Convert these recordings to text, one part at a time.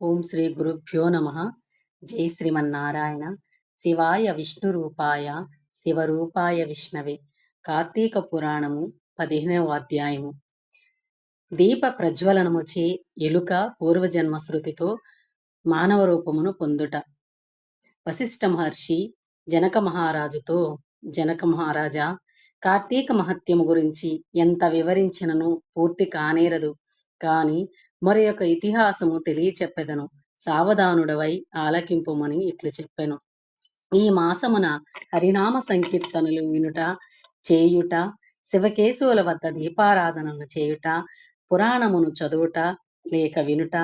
ఓం శ్రీ గురుభ్యో నమ. జై శ్రీమన్నారాయణ. శివాయ విష్ణు రూపాయ శివరూపాయ విష్ణవే. కార్తీక పురాణము పదిహేనవ అధ్యాయము. దీప ప్రజ్వలనముచే ఎలుక పూర్వజన్మ శృతితో మానవ రూపమును పొందుట. వశిష్ఠ మహర్షి జనక మహారాజుతో జనక మహారాజా కార్తీక మహత్యము గురించి ఎంత వివరించినను పూర్తి కానేరదు. కాని మరి యొక్క ఇతిహాసము తెలియచెప్పెదను. సావధానుడవై ఆలకింపుమని ఇట్లు చెప్పెను. ఈ మాసమున హరినామ సంకీర్తనలు వినుట చేయుట శివకేశవుల వద్ద దీపారాధనను చేయుట పురాణమును చదువుట లేక వినుట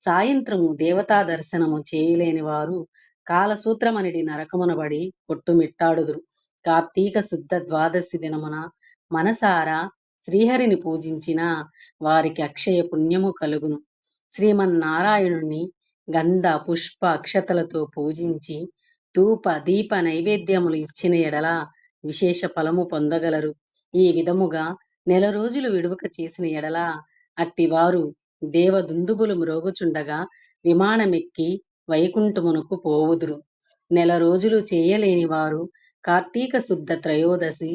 సాయంత్రము దేవతా దర్శనము చేయలేని వారు కాలసూత్రమనిడి నరకమునబడి కొట్టుమిట్టాడుదురు. కార్తీక శుద్ధ ద్వాదశి దినమున మనసారా శ్రీహరిని పూజించిన వారికి అక్షయ పుణ్యము కలుగును. శ్రీమన్నారాయణుణ్ణి గంధ పుష్ప అక్షతలతో పూజించి ధూప దీప నైవేద్యములు ఇచ్చిన ఎడల విశేష ఫలము పొందగలరు. ఈ విధముగా నెల రోజులు విడువక చేసిన ఎడల అట్టివారు దేవదుందుబులు మ్రోగుచుండగా విమానమెక్కి వైకుంఠమునకు పోవుదురు. నెల రోజులు చేయలేని వారు కార్తీక శుద్ధ త్రయోదశి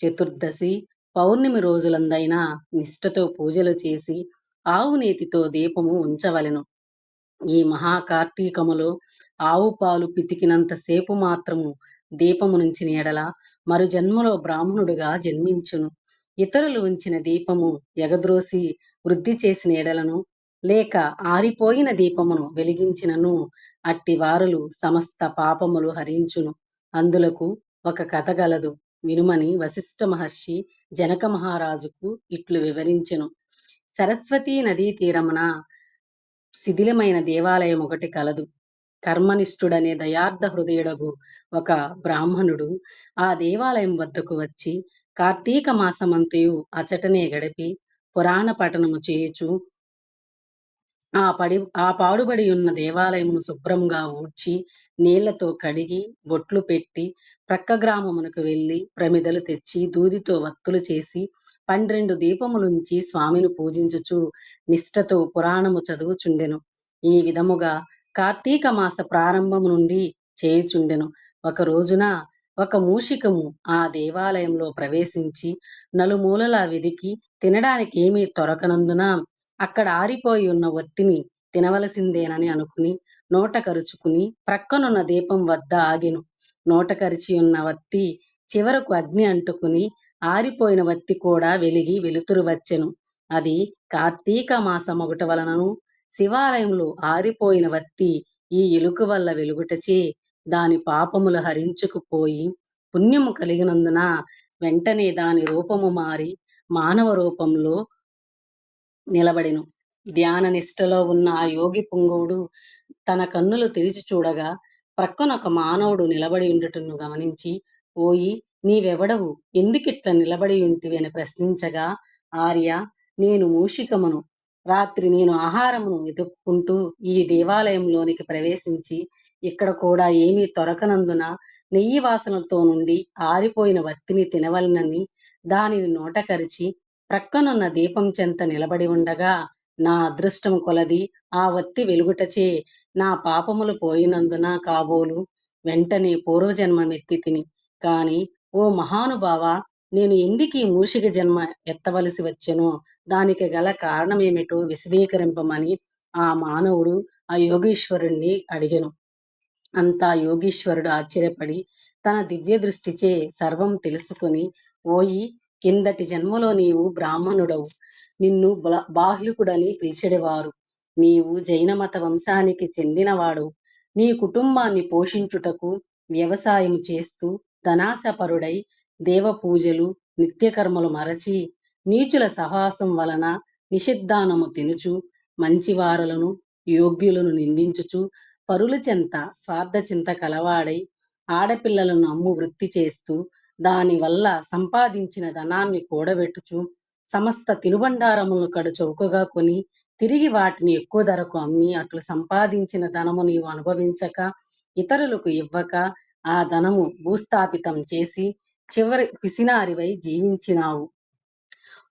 చతుర్దశి పౌర్ణమి రోజులందైనా నిష్ఠతో పూజలు చేసి ఆవు నేతితో దీపము ఉంచవలెను. ఈ మహాకార్తీకములో ఆవు పాలు పితికినంత సేపు మాత్రము దీపము నుంచి ఎడల మరు జన్మలో బ్రాహ్మణుడిగా జన్మించును. ఇతరులు ఉంచిన దీపము ఎగద్రోసి వృద్ధి చేసిన ఎడలను లేక ఆరిపోయిన దీపమును వెలిగించినను అట్టి వారులు సమస్త పాపములు హరించును. అందులకు ఒక కథ గలదు. వినుమని వశిష్ఠ మహర్షి జనక మహారాజుకు ఇట్లు వివరించెను. సరస్వతీ నదీ తీరమున శిథిలమైన దేవాలయం ఒకటి కలదు. కర్మనిష్ఠుడనే దయార్థ హృదయుడగు ఒక బ్రాహ్మణుడు ఆ దేవాలయం వద్దకు వచ్చి కార్తీక మాసమంతయు అచటనే గడిపి పురాణ పఠనము చేయుచు ఆ పడి ఆ పాడుబడి ఉన్న దేవాలయమును శుభ్రంగా ఊడ్చి నీళ్ళతో కడిగి బొట్లు పెట్టి ప్రక్క గ్రామమునకు వెళ్ళి ప్రమిదలు తెచ్చి దూదితో వత్తులు చేసి పన్నెండు దీపములుంచి స్వామిని పూజించుచు నిష్ఠతో పురాణము చదువుచుండెను. ఈ విధముగా కార్తీక మాస ప్రారంభము నుండి చేయుచుండెను. ఒక రోజున ఒక మూషికము ఆ దేవాలయంలో ప్రవేశించి నలుమూలలా వెదికి తినడానికి ఏమీ తొరకనందున అక్కడ ఆరిపోయి ఉన్న ఒత్తిని తినవలసిందేనని అనుకుని నోట కరుచుకుని ప్రక్కనున్న దీపం వద్ద ఆగెను. నోటకరిచి ఉన్న వత్తి చివరకు అగ్ని అంటుకుని ఆరిపోయిన వత్తి కూడా వెలిగి వెలుతురు వచ్చెను. అది కార్తీక మాసమొగట వలనను శివాలయంలో ఆరిపోయిన వత్తి ఈ ఎలుక వల్ల వెలుగుటచే దాని పాపములు హరించుకుపోయి పుణ్యము కలిగినందున వెంటనే దాని రూపము మారి మానవ రూపంలో నిలబడెను. ధ్యాన నిష్టలో ఉన్న ఆ యోగి పుంగువుడు తన కన్నులు తెరిచి చూడగా ప్రక్కన ఒక మానవుడు నిలబడి ఉండటను గమనించి ఓయి నీవెవడవు? ఎందుకిట్లా నిలబడి ఉంటివి? అని ప్రశ్నించగా ఆర్య నేను మూషికమును. రాత్రి నేను ఆహారమును వెతుక్కుంటూ ఈ దేవాలయంలోనికి ప్రవేశించి ఇక్కడ కూడా ఏమీ తొరకనందున నెయ్యి వాసనతో నుండి ఆరిపోయిన వత్తిని తినవలనని దానిని నోటకరిచి ప్రక్కనున్న దీపం చెంత నిలబడి ఉండగా నా అదృష్టం కొలది ఆ వత్తి వెలుగుటచే. నా పాపములు పోయినందున కాబోలు వెంటనే పూర్వజన్మమెత్తి తిని. కాని ఓ మహానుభావ నేను ఎందుకీ మూషిక జన్మ ఎత్తవలసి వచ్చెనో? దానికి గల కారణమేమిటో విశదీకరింపమని ఆ మానవుడు ఆ యోగీశ్వరుణ్ణి అడిగెను. అంతా యోగీశ్వరుడు ఆశ్చర్యపడి తన దివ్య దృష్టిచే సర్వం తెలుసుకుని ఓయి కిందటి జన్మలో నీవు బ్రాహ్మణుడవు. నిన్ను బాహ్లికుడని పిలిచెడేవారు. నీవు జైన మత వంశానికి చెందినవాడు. నీ కుటుంబాన్ని పోషించుటకు వ్యవసాయం చేస్తూ ధనాశపరుడై దేవ పూజలు నిత్యకర్మలు మరచి నీచుల సహాసం వలన నిషిద్ధానము తినుచు మంచివారులను యోగ్యులను నిందించుచు పరుల చెంత స్వార్థ చింత కలవాడై ఆడపిల్లలను అమ్ము వృత్తి చేస్తూ దానివల్ల సంపాదించిన ధనాన్ని కూడబెట్టుచు సమస్త తినుబండారములను కడు చౌకగా కొని తిరిగి వాటిని ఎక్కువ ధరకు అమ్మి అట్లు సంపాదించిన ధనము నీవు అనుభవించక ఇతరులకు ఇవ్వక ఆ ధనము భూస్థాపితం చేసి చివరి పిసినారివై జీవించినావు.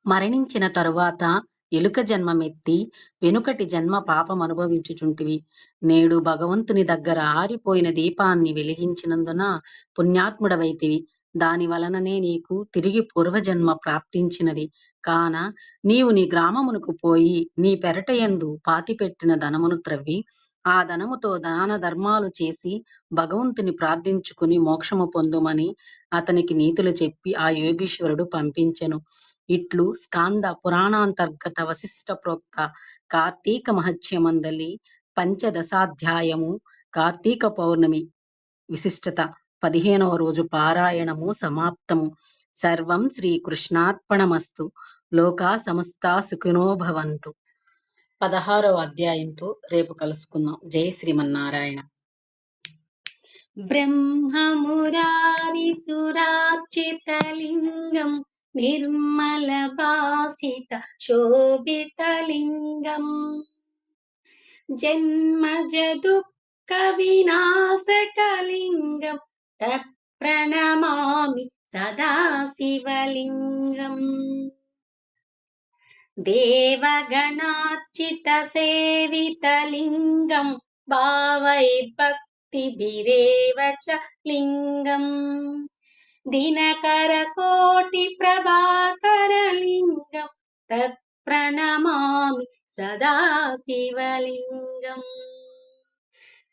మరణించిన తరువాత ఎలుక జన్మమెత్తి వెనుకటి జన్మ పాపం అనుభవించుచుంటివి. నేడు భగవంతుని దగ్గర ఆరిపోయిన దీపాన్ని వెలిగించినందున పుణ్యాత్ముడవైతివి. దాని వలననే నీకు తిరిగి పూర్వజన్మ ప్రాప్తించినది. కాన నీవు నీ గ్రామమునకు పోయి నీ పెరటయందు పాతిపెట్టిన ధనమును త్రవ్వి ఆ ధనముతో దాన ధర్మాలు చేసి భగవంతుని ప్రార్థించుకుని మోక్షము పొందుమని అతనికి నీతులు చెప్పి ఆ యోగీశ్వరుడు పంపించెను. ఇట్లు స్కాంద పురాణాంతర్గత వశిష్ట ప్రోక్త కార్తీక మహత్యమందలి పంచదశాధ్యాయము కార్తీక పౌర్ణమి విశిష్టత. పదిహేనవ రోజు పారాయణము సమాప్తము. సర్వం శ్రీకృష్ణార్పణమస్తు. లోకా సమస్తా సుఖినో భవంతు. పదహారవ అధ్యాయంతో రేపు కలుసుకుందాం. జై శ్రీమన్నారాయణ. బ్రహ్మమురారిసురార్చితలింగం నిర్మల భాసిత శోభితలింగం. జన్మజ దుఃఖ వినాశకలింగం तत् प्रणमामि सदा शिवलिङ्गम् देवगणार्चितसेवितलिङ्गम् भावैर्भक्तिभिरेव च लिङ्गम्। दिनकरकोटिप्रभाकरलिङ्गम् तत् प्रणमामि सदा शिवलिङ्गम्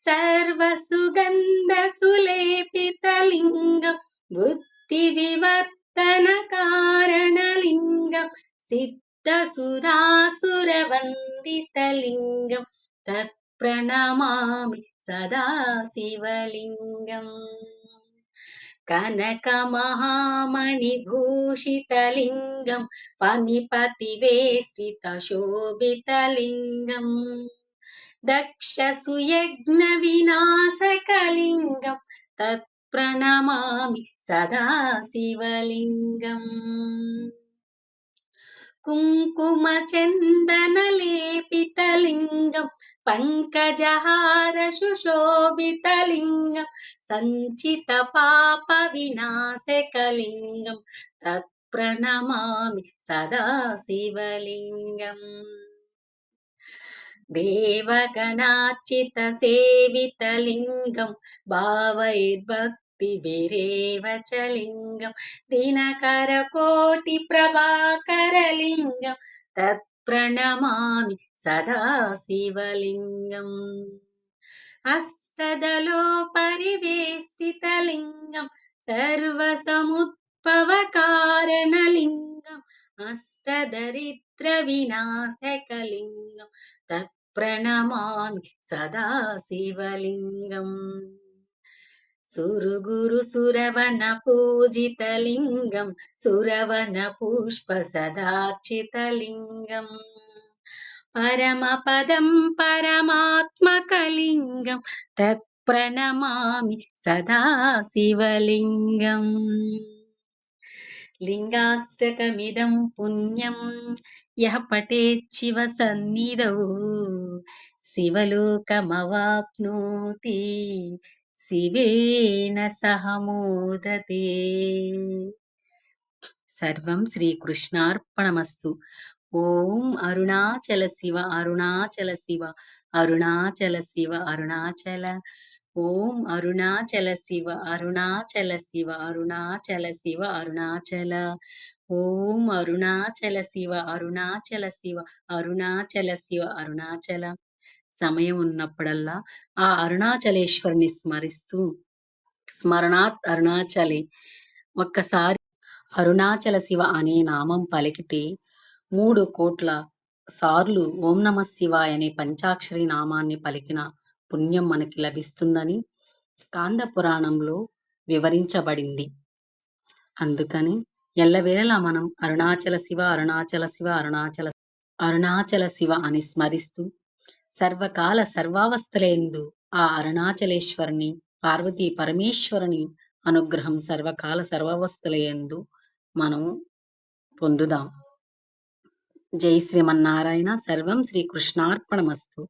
सर्वसुगन्धसुलेपितलिङ्गं बुद्धिविवर्तनकारणलिङ्गं सिद्ध सुरासुरवन्दितलिङ्गं तत्प्रणमामि सदा शिवलिङ्गम् कनकमहामणिभूषितलिङ्गं దక్షసుయజ్ఞవినాశకలింగం తత్ప్రణమామి సదాశివలింగం కుంకుమచందనలేపితలింగం పంకజహార సుశోభితలింగం సంచిత పాప వినాశకలింగం తత్ప్రణమామి సదాశివలింగం దేవగణార్చిత సేవితలింగం భావైర్భక్తి విరేవచలింగం దినకర కోటి ప్రభాకరలింగం తత్ ప్రణమామి సదా శివలింగం అష్టదలో పరివేష్టితలింగం సర్వసముద్భవకారణలింగం అష్టదరిద్ర వినాశకలింగం తత్ ప్రణమామి సదా శివలింగం. సురుగురు సురవన పూజితలింగం సురవన పుష్ప సదాక్షితలింగం పరమపదం పరమాత్మకలింగం తత్ప్రణమామి సదా శివలింగం. లింగాష్టకమిదం పుణ్యం. యహ పటే శివ సన్నిధౌ. శివలోకమవాప్నోతి. శివేణ సహమోదతే. సర్వం శ్రీకృష్ణార్పణమస్తు. ఓం అరుణాచల శివ అరుణాచల శివ అరుణాచల శివ అరుణాచల ఓం అరుణాచల శివ అరుణాచల శివ అరుణాచల శివ అరుణాచల. ఓం అరుణాచల శివ అరుణాచల శివ అరుణాచల శివ అరుణాచల. సమయం ఉన్నప్పుడల్లా ఆ అరుణాచలేశ్వరిని స్మరిస్తూ స్మరణాత్ అరుణాచలి. ఒక్కసారి అరుణాచల శివ అనే నామం పలికితే మూడు కోట్ల సార్లు ఓం నమ శివాయ అనే పంచాక్షరి నామాన్ని పలికిన పుణ్యం మనకి లభిస్తుందని స్కాంద పురాణంలో వివరించబడింది. అందుకని ఎల్లవేళలా మనం అరుణాచల శివ అరుణాచల శివ అరుణాచల అరుణాచల శివ అని స్మరిస్తూ సర్వకాల సర్వావస్థలందు ఆ అరుణాచలేశ్వరుని పార్వతీ పరమేశ్వరుని అనుగ్రహం సర్వకాల సర్వావస్థలయందు మనం పొందుదాం. జై శ్రీమన్నారాయణ. సర్వం శ్రీకృష్ణార్పణమస్తు